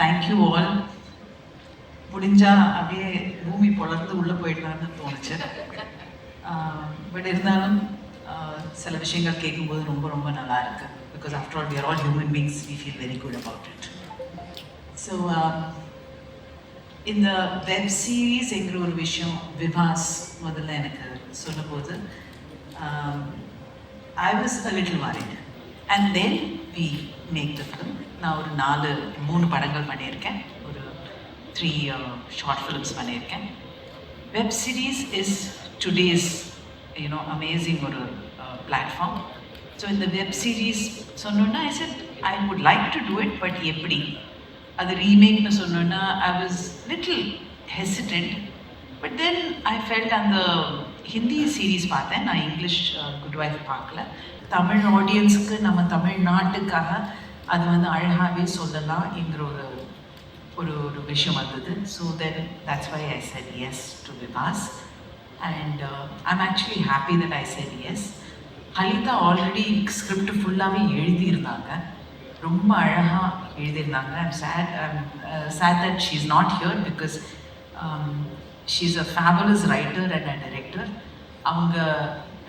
Thank you all முடிஞ்சா அப்படியே பூமி பொழந்து உள்ளே போயிடலான்னு தோணுச்சு. பட் இருந்தாலும் சில விஷயங்கள் கேட்கும்போது ரொம்ப ரொம்ப நல்லா இருக்கு. Because after all we all human beings we feel very good about it so இந்த வெப் சீரிஸ்ங்கிற ஒரு விஷயம் விவாஸ் முதல்ல எனக்கு சொன்னபோது I was a little worried. And then we make the film நான் ஒரு நாலு மூணு படங்கள் பண்ணியிருக்கேன். ஒரு த்ரீ ஷார்ட் ஃபிலிம்ஸ் பண்ணியிருக்கேன். Web series is today's you know amazing ஒரு uh, பிளாட்ஃபார்ம் ஸோ இந்த வெப் சீரிஸ் சொன்னோன்னா I said I would like to do it but எப்படி? அது ரீமேக்னு சொன்னோன்னா I was little hesitant but then I felt அந்த Hindi series பார்த்தேன். நான் இங்கிலீஷ் குட் வைஃப் பார்க்கல. தமிழ் ஆடியன்ஸுக்கு நம்ம தமிழ்நாட்டுக்காக அது வந்து அழகாகவே சொல்லலாம் சொல்லலாம்ங்கிற ஒரு ஒரு ஒரு விஷயம் வந்தது. So then that's why I said yes to Vivas and I'm actually happy that I said yes Halitha already script ஃபுல்லாகவே எழுதியிருந்தாங்க. ரொம்ப அழகாக எழுதியிருந்தாங்க. I'm sad sad that she is not here because she is a fabulous writer and a director அவங்க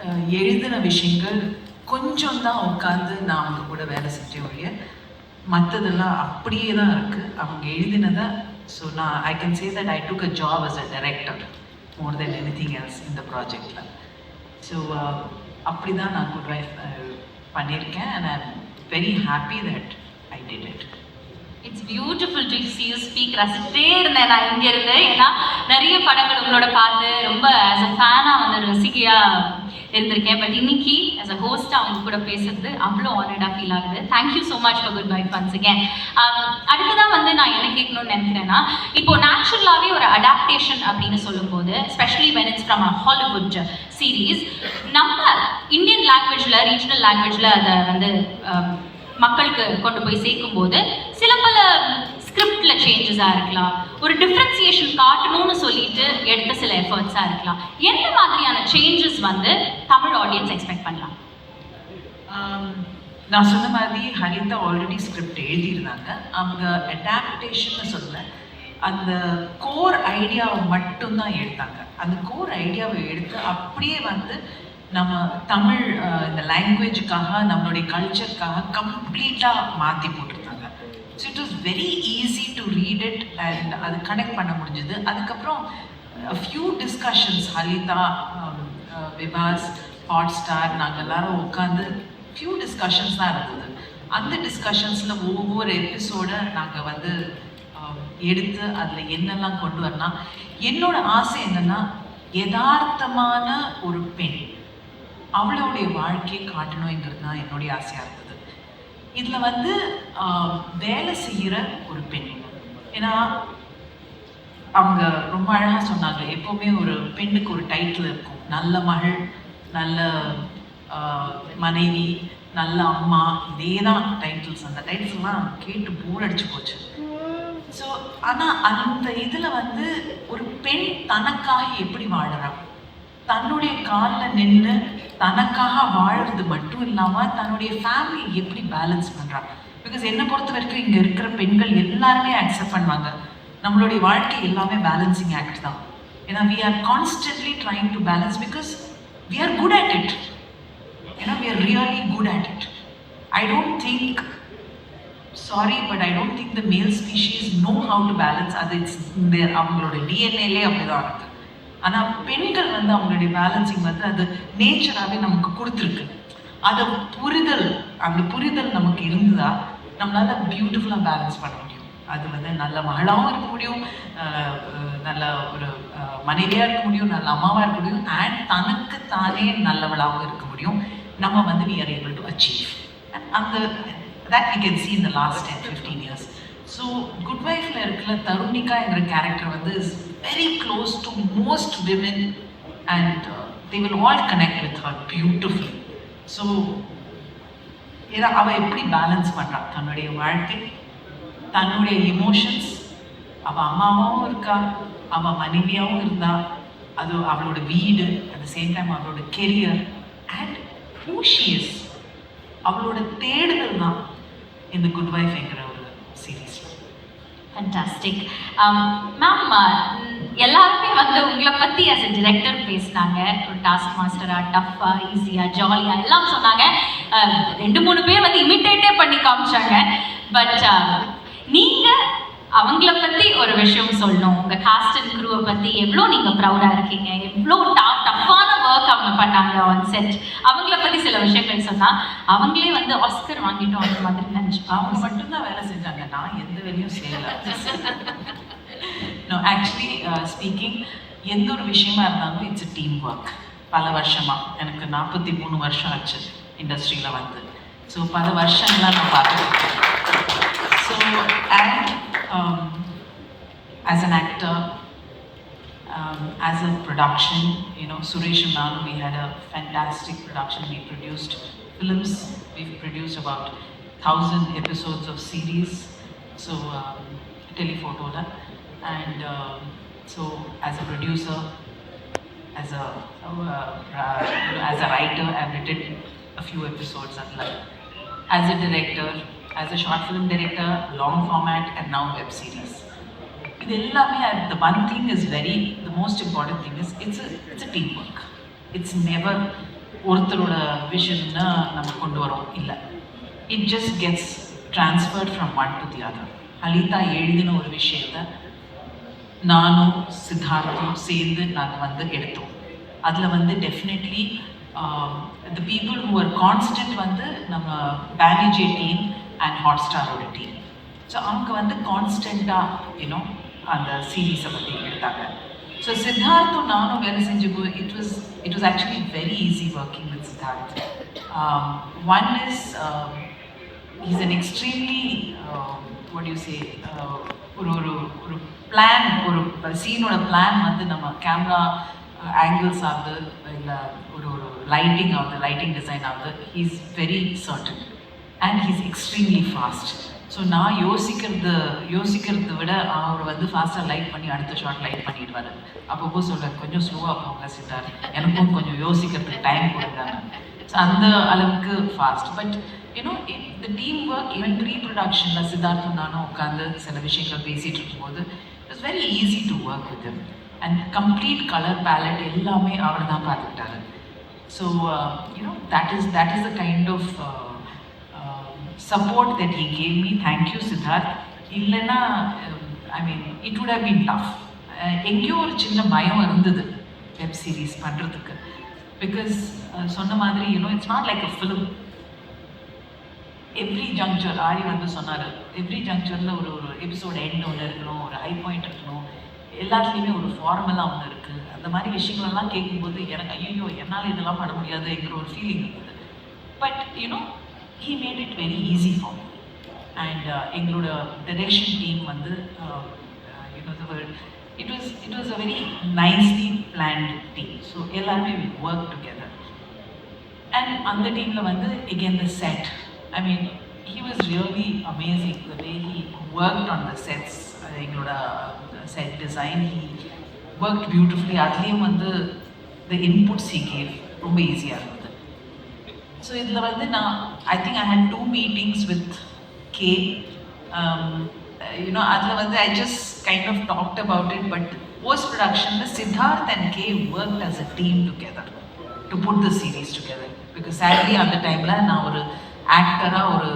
uh, எழுதின விஷயங்கள் கொஞ்சம் தான் உட்காந்து நான் அவங்க கூட வேலை செஞ்சேன் ஒழிய மற்றதெல்லாம் அப்படியே தான் இருக்குது அவங்க எழுதினதை ஸோ நான் I can say that I took a job as a director more then anything else இந்த ப்ராஜெக்டில் ஸோ அப்படி தான் நான் குட் வைஃப் பண்ணியிருக்கேன். And I'm very happy that I did it it's beautiful to see you speak ரசிச்சிட்டே இருந்தேன் நான் இங்கே இருந்து. ஏன்னா நிறைய படங்கள் உங்களோட பார்த்து ரொம்ப ஆஸ் அ ஃபேனாக வந்து ரசிகையாக இருந்திருக்கேன். பட் இன்னைக்கு ஆஸ் அ ஹோஸ்டா அவங்க கூட பேசுறது அவ்வளோ ஆனர்டா ஃபீல் ஆகுது. Thank you so much for goodbye once again அடுத்ததான் வந்து நான் என்ன கேட்கணும்னு நினைக்கிறேன்னா இப்போ நேச்சுரலாகவே ஒரு அடாப்டேஷன் அப்படின்னு சொல்லும்போது specially when it's from a Hollywood series நம்ம இந்தியன் லாங்குவேஜில் ரீஜனல் லாங்குவேஜில் அதை வந்து um, மக்களுக்கு கொண்டு போய் சேர்க்கும்போது சில பல ஸ்கிரிப்டில் சேஞ்சஸாக இருக்கலாம். ஒரு டிஃப்ரென்சியேஷன் காட்டணும்னு சொல்லிட்டு எடுத்த சில எஃபர்ட்ஸாக இருக்கலாம். எந்த மாதிரியான சேஞ்சஸ் வந்து தமிழ் ஆடியன்ஸ் எக்ஸ்பெக்ட் பண்ணலாம்? நான் சொன்ன மாதிரி ஹரிதா ஆல்ரெடி ஸ்கிரிப்ட் எழுதியிருந்தாங்க. அவங்க அடாப்டேஷன் சொன்னேன் அந்த கோர் ஐடியாவை மட்டும்தான் எடுத்தாங்க. அந்த கோர் ஐடியாவை எடுத்து அப்படியே வந்து நம்ம தமிழ் இந்த லாங்குவேஜுக்காக நம்மளுடைய கல்ச்சருக்காக கம்ப்ளீட்டாக மாற்றி போட்டோம் so it was very easy to read it and அது கனெக்ட் பண்ண முடிஞ்சது. அதுக்கப்புறம் few discussions Halitha Vibhas Hotstar நாங்கள் எல்லாரும் உட்காந்து ஃபியூ டிஸ்கஷன்ஸ் தான் இருந்தது. அந்த டிஸ்கஷன்ஸில் ஒவ்வொரு எபிசோட நாங்கள் வந்து um, எடுத்து அதில் என்னெல்லாம் கொண்டு வரலாம் என்னோட ஆசை என்னென்னா யதார்த்தமான ஒரு பெண் அவளுடைய வாழ்க்கையை காட்டணுங்கிறது தான் என்னுடைய ஆசையாக இருந்தது. இதில் வந்து வேலை செய்கிற ஒரு பெண். ஏன்னா அவங்க ரொம்ப அழகாக சொன்னாங்க எப்போவுமே ஒரு பெண்ணுக்கு ஒரு டைட்டில் இருக்கும். நல்ல மகள் நல்ல மனைவி நல்ல அம்மா இதே தான் டைட்டில்ஸ் அந்த டைட்டில்ஸ்லாம் கேட்டு போர் அடிச்சு போச்சு. ஸோ ஆனால் அந்த இதில் வந்து ஒரு பெண் தனக்காக எப்படி வாழறான் தன்னுடைய காலில் நின்று தனக்காக வாழறது மட்டும் இல்லாமல் தன்னுடைய ஃபேமிலி எப்படி பேலன்ஸ் பண்ணுறா பிகாஸ் என்னை பொறுத்த வரைக்கும் இங்கே இருக்கிற பெண்கள் எல்லாருமே அக்செப்ட் பண்ணுவாங்க. நம்மளுடைய வாழ்க்கை எல்லாமே பேலன்சிங் ஆக்ட் தான். ஏன்னா we are constantly trying to balance because we are good at it ஏன்னா we are really good at it I don't think sorry but I don't think the male species know how to balance அது it's there அவங்களோட டிஎன்ஏலே அப்படிதான் இருக்குது ஆனால் பெண்கள் வந்து அவங்களுடைய பேலன்சிங் வந்து அது நேச்சராகவே நமக்கு கொடுத்துருக்கு. அதை புரிதல் அந்த புரிதல் நமக்கு இருந்ததா நம்மளால பியூட்டிஃபுல்லாக பேலன்ஸ் பண்ண முடியும். அது வந்து நல்ல மகளாகவும் இருக்க முடியும் நல்ல ஒரு மனைவியாக இருக்க முடியும் நல்ல அம்மாவாக இருக்க முடியும் அண்ட் தனக்கு தானே நல்லவளாகவும் இருக்க முடியும். நம்ம வந்து we are able to achieve அந்த that we can see in last ten 10 15 years. So good வைஃப்ல இருக்கிற என்ற கேரக்டர் வந்து very very close most most and and they will all connect with her beautifully. So ஏன்னா அவள் எப்படி balance பண்ணுறா தன்னுடைய வாழ்க்கை தன்னுடைய எமோஷன்ஸ் அவள் அம்மாவாகவும் இருக்கா? அவள் மனைவியாகவும் இருந்தா? அது அவளோட வீடு அட் த சேம் டைம் அவளோட கெரியர் அண்ட் ஹூ அவளோட தேடுதல் தான் இந்த குட் வைஃப்ங்கிற ஒரு சீரீஸ் ஃபண்டாஸ்டிக் மேம் வந்து உங்களை பற்றி அஸ் a director பேசினாங்க. ஒரு டாஸ்க் மாஸ்டராக டஃப்பாக ஈஸியாக ஜாலியாக எல்லாம் சொன்னாங்க. ரெண்டு மூணு பேர் வந்து இமிட்டேட்டே பண்ணி காமிச்சாங்க. பட் நீங்கள் அவங்கள பற்றி ஒரு விஷயம் சொல்லணும். உங்கள் காஸ்ட் அண்ட் குரூவை பற்றி எவ்வளோ நீங்கள் ப்ரௌடாக இருக்கீங்க? எவ்வளோ டஃப் டஃப்பான ஒர்க் அவங்க பண்ணாங்க ஆன் செட் அவங்கள பற்றி சில விஷயங்கள் சொன்னால் அவங்களே வந்து ஆஸ்கர் வாங்கிட்டோம் அந்த மாதிரி நினச்சிப்பாங்க அவங்க மட்டும்தான் வேலை செஞ்சாங்க. நான் எந்த வேலையும் செய்யல. நோ ஆக்சுவலி ஸ்பீக்கிங் uh, எந்த ஒரு விஷயமா இருந்தாலும் இட்ஸ் டீம் ஒர்க் பல வருஷமா எனக்கு நாற்பத்தி மூணு வருஷம் ஆச்சு இண்டஸ்ட்ரியில் வந்து ஸோ பல வருஷங்களா நான் பார்த்துருக்கேன் so and as an actor um, as a production, you know, Suresh and Nanu, we had a fantastic production. We produced films. We've produced about thousand episodes of series. So um, telephoto, da. and um, so as a producer, as a uh, uh, as a writer, I've written a few episodes of like as a director, as a short film director, long format, and now web series. இது எல்லாமே the one thing is very the most important thing is it's a a team work it's never ஒருத்தரோட விஷன்னா நம்ம கொண்டு வரோம் இல்லை it just gets transferred from one to the other Alitha எழுதின ஒரு விஷயத்தை நானும் சித்தார்த்தும் சேர்ந்து நாங்கள் வந்து எடுத்தோம். அதில் வந்து definitely the people who are constant வந்து நம்ம பேனிஜே டீம் அண்ட் ஹாட் ஸ்டாரோட டீம் ஸோ அவங்க வந்து கான்ஸ்டண்ட்டாக யூனோ அந்த சீரீஸை பற்றி எடுத்தாங்க. ஸோ சித்தார்த்தும் நானும் வேலை செஞ்சு it was it was actually very easy working with Siddharth one is is an extremely what say uh, ஒரு ஒரு ஒரு பிளான் ஒரு சீனோட பிளான் வந்து நம்ம கேமரா ஆங்கிள்ஸ் uh, ஆகுது இல்லை ஒரு ஒரு லைட்டிங் ஆகுது லைட்டிங் டிசைன் ஆகுது. He's very certain and he's extremely fast so நான் யோசிக்கிறது யோசிக்கிறத விட அவர் வந்து ஃபாஸ்ட்டாக லைட் பண்ணி அடுத்த ஷார்ட் லைட் பண்ணிடுவார். அப்பப்போ சொல்ல கொஞ்சம் ஸ்லோவாக போங்க சித்தார் எனக்கும் கொஞ்சம் யோசிக்கிறதுக்கு டைம் கொடுங்க. அந்த அளவுக்கு ஃபாஸ்ட் பட் யூனோ இந்த டீம் ஒர்க் ஈவன் ப்ரீ ப்ரொடக்ஷனில் சித்தார்த்தும் நானும் உட்காந்து சில விஷயங்கள் பேசிகிட்டு இருக்கும்போது it's very easy to work with and complete colour palette எல்லாமே அவர் தான் பார்த்துக்கிட்டாரு. So you know that is that is the kind of support that he gave me thank you Siddharth இல்லைன்னா I mean it would have been tough எங்கேயோ ஒரு சின்ன பயம் இருந்தது web series பண்ணுறதுக்கு பிகாஸ் uh, சொன்ன மாதிரி you know it's not like a film every juncture ஆரி வந்து சொன்னார். எவ்ரி ஜங்க்சரில் ஒரு ஒரு எபிசோட் எண்ட் ஒன்று இருக்கணும் ஒரு ஹை பாயிண்ட் இருக்கணும். எல்லாத்துலேயுமே ஒரு ஃபார்மலாக ஒன்று இருக்குது அந்த மாதிரி விஷயங்கள்லாம் கேட்கும்போது எனக்கு ஐயோ என்னால் இதெல்லாம் பண்ண முடியாதுங்கிற ஒரு ஃபீலிங் இருந்தது but you know he made it very easy for and எங்களோட டிரெக்ஷன் டீம் வந்து uh, uh, you know it was it was a very nicely planned team so எல்லாருமே ஒர்க் டுகெதர் அண்ட் அந்த டீமில் வந்து again the set. I mean he was really amazing the way he worked on the sets. எங்களோட set design he work beautifully அதுலேயும் வந்து த inputs he gave ரொம்ப ஈஸியாக இருந்தது. ஸோ இதில் வந்து நான் I think I had to meetings with K you know அதில் வந்து I just kind of talked about it, but post production, Siddharth and K worked as a team together to put the series together because sadly அந்த டைமில் நான் ஒரு ஆக்டராக ஒரு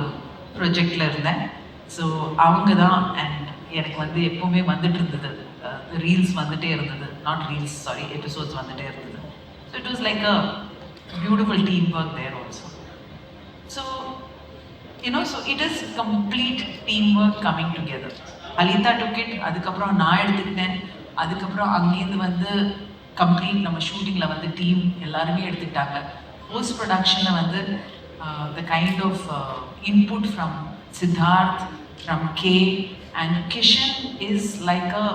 ப்ரொஜெக்டில் இருந்தேன். So அவங்க தான் அண்ட் எனக்கு வந்து எப்போவுமே வந்துட்டு இருந்தது. ரீல்ஸ் வந்துட்டே இருந்தது. நாட் ரீல்ஸ் சாரி எபிசோட்ஸ் வந்துட்டே இருந்தது. So it was like a beautiful team work there also so you know so it is complete team work coming together அலிதா took it அதுக்கப்புறம் நான் எடுத்துக்கிட்டேன். அதுக்கப்புறம் அங்கேருந்து வந்து கம்ப்ளீட் நம்ம ஷூட்டிங்கில் வந்து டீம் எல்லாருமே எடுத்துக்கிட்டாங்க. போஸ்ட் ப்ரொடக்ஷனில் வந்து the kind of input from Siddharth from K and Kishan is like a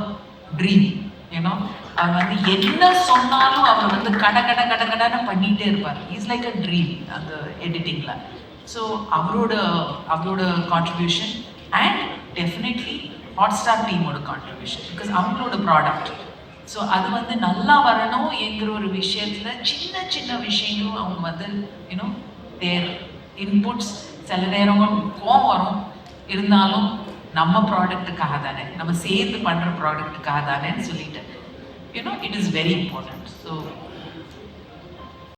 dream ஏன்னா அவர் வந்து என்ன சொன்னாலும் அவர் வந்து கட கட கட கடன்னு பண்ணிகிட்டே இருப்பார். இஸ் லைக் அ ட்ரீம் அந்த எடிட்டிங்கில் ஸோ அவரோட அவரோட contribution and definitely Hotstar டீமோட கான்ட்ரிபியூஷன் பிகாஸ் அவங்களோட ப்ராடக்ட் ஸோ அது வந்து நல்லா வரணும் என்கிற ஒரு விஷயத்தில் சின்ன சின்ன விஷயங்களும் அவங்க வந்து யூனோ தேர் இன்புட்ஸ் சில நேரம் கோவம் வரும். இருந்தாலும் நம்ம ப்ராடக்ட்டுக்காக தானே நம்ம சேர்ந்து பண்ணுற ப்ராடக்ட்டுக்காக தானேன்னு சொல்லிட்டு you know it is very important so